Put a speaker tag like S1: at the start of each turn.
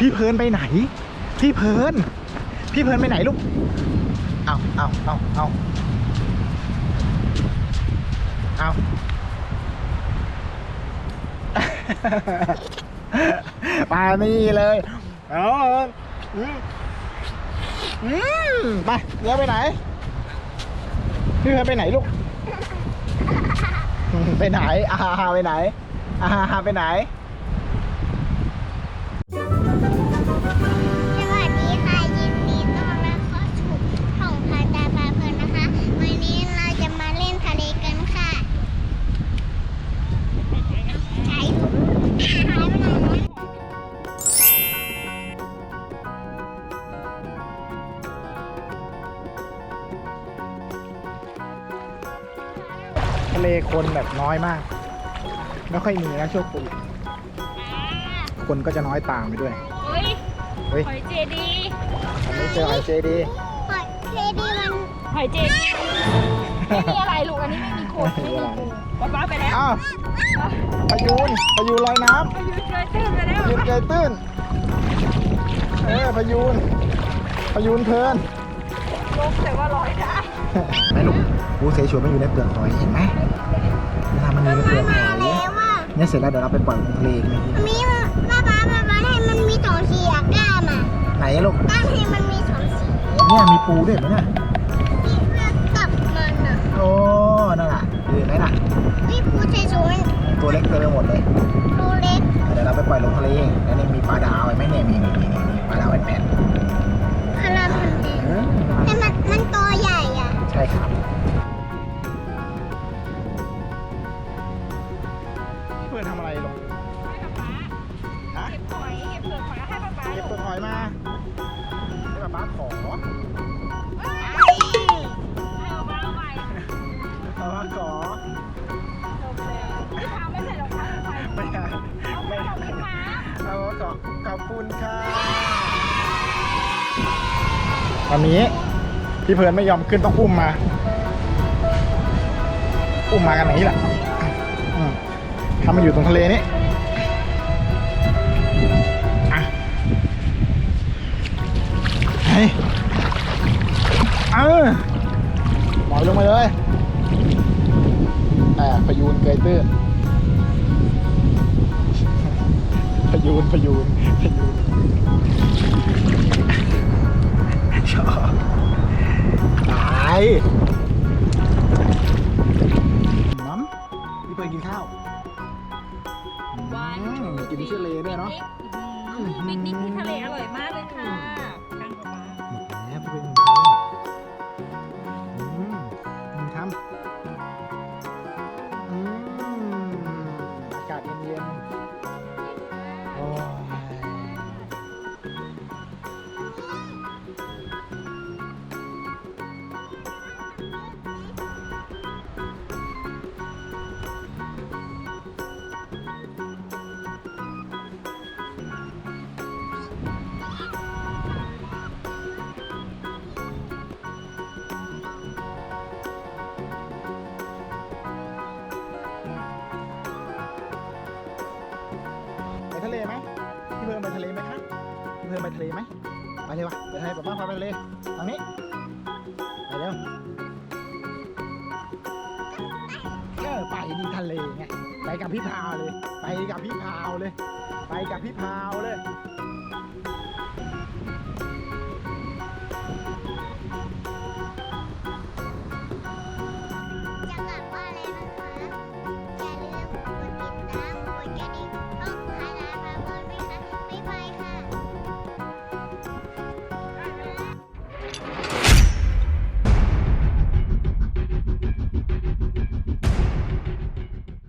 S1: พี่เพลินไปไหน พี่เพลิน พี่เพลินไปไหนลูก เอาเอาเอาเอาเอามานี่เลยเอาอืมมไปเลี้ยวไปไหน พี่เพลินไปไหนลูก ไปไหนอาฮาไปไหนอาฮาไปไหน
S2: สะเลคน
S1: แบบน้อยมาก ไม่ค่อยมีนะช่วงโควิดคนก็จะน้อยตามไปด้วย
S3: เฮ้ย
S1: เฮ้ย
S3: หอยเจดี
S1: อันนี้เจอไอเจดี
S2: หอยเคดีมัน
S3: หอยเจดีไม่มีอะไรลูกอันนี้ไม่มีโคนไม่มีปูป๊าป๊าไปแล้ว
S1: อ้าวพายุนพายุลอยน้
S3: ไปยืนเกยตื้นไปแล้วำ
S1: ยืนเกยตื้นเออพายุนพายุนเพลิน
S3: ลงแต่ว่าลอยได้
S1: ไหนลูกปูเสฉวนมันอยู่ในเปลือกหอยเห็นไหมเวลามันอยู่ในเปลือกห
S2: มา
S1: อย
S2: แล้วอะ
S1: เนี่ยเสร็จแล้วเดี๋ยวเราไปปล่อยลงทะเลกันนะ
S2: มีป้าป้าป้าป้าให้มันมีสองสีอะกล้ามอะ
S1: ไหนอะลูก
S2: กล้ามให้มันมีสองสี
S1: เนี่ยมีปูด้วยเห็นไหมเนี่ย
S2: มีเพื่อกับมันอะ
S1: โอ้นั่นน่ะอยู่ไหนน่ะ
S2: วิปูเชซูน
S1: ตัวเล็กเต็มไปหมดเลย
S2: รูเล็ก
S1: เดี๋ยวเราไปปล่อยลงทะเลแล้วนี่มีปลาดาวเห็นไหมเนี่ยมีมีมีมีปลาดาวเป็นแผ่น อ
S2: น
S1: ทำอะไรลูก
S3: ให้ป๊าป๊า
S1: ฮะ
S3: เก็บหอยเก็บเปลือกหอยให้ป๊าป๊า
S1: เก็บเปลือกหอยมาให้ป๊าป๊าขอ
S3: ให้ป๊าป๊าเอาไป
S1: ป๊าป๊าขอ
S3: จบแล้วพี่พาไม่ใส่รองเท้าไป
S1: ไม่ได้
S3: เอาไป
S1: ไม่
S3: ของ
S1: ได้
S3: พี่พา
S1: เอาขอขอบคุณค่ะตอนนี้พี่เพลินไม่ยอมขึ้นต้องอุ้มมา อุ้มมากันไหนนี่แหละอืม ทำมาอยู่ตรงทะเลนี่อะเฮ้ยเออปล่อยลงมาเลยอ่าพยูนเกยตื้นพยูนพยูนพยูนชอบตายน้ำพี่เปิดกินข้าว
S3: วัน
S1: อืม กินที่ทะเลด้วยเนาะ
S3: ปิกนิกที่ทะเลอร่อยมากเลยค่ะ
S1: พี่เพิ่มไปทะเลไหมคะพี่เพิ่มไปทะเลไหมไปเลยวะไปทะเลป้าพาไปทะเลทางนี้ไปเร็วเออไปนี่ทะเลไงไปกับพี่พาวเลย ไปกับพี่พาวเลย ไปกับพี่พาวเลย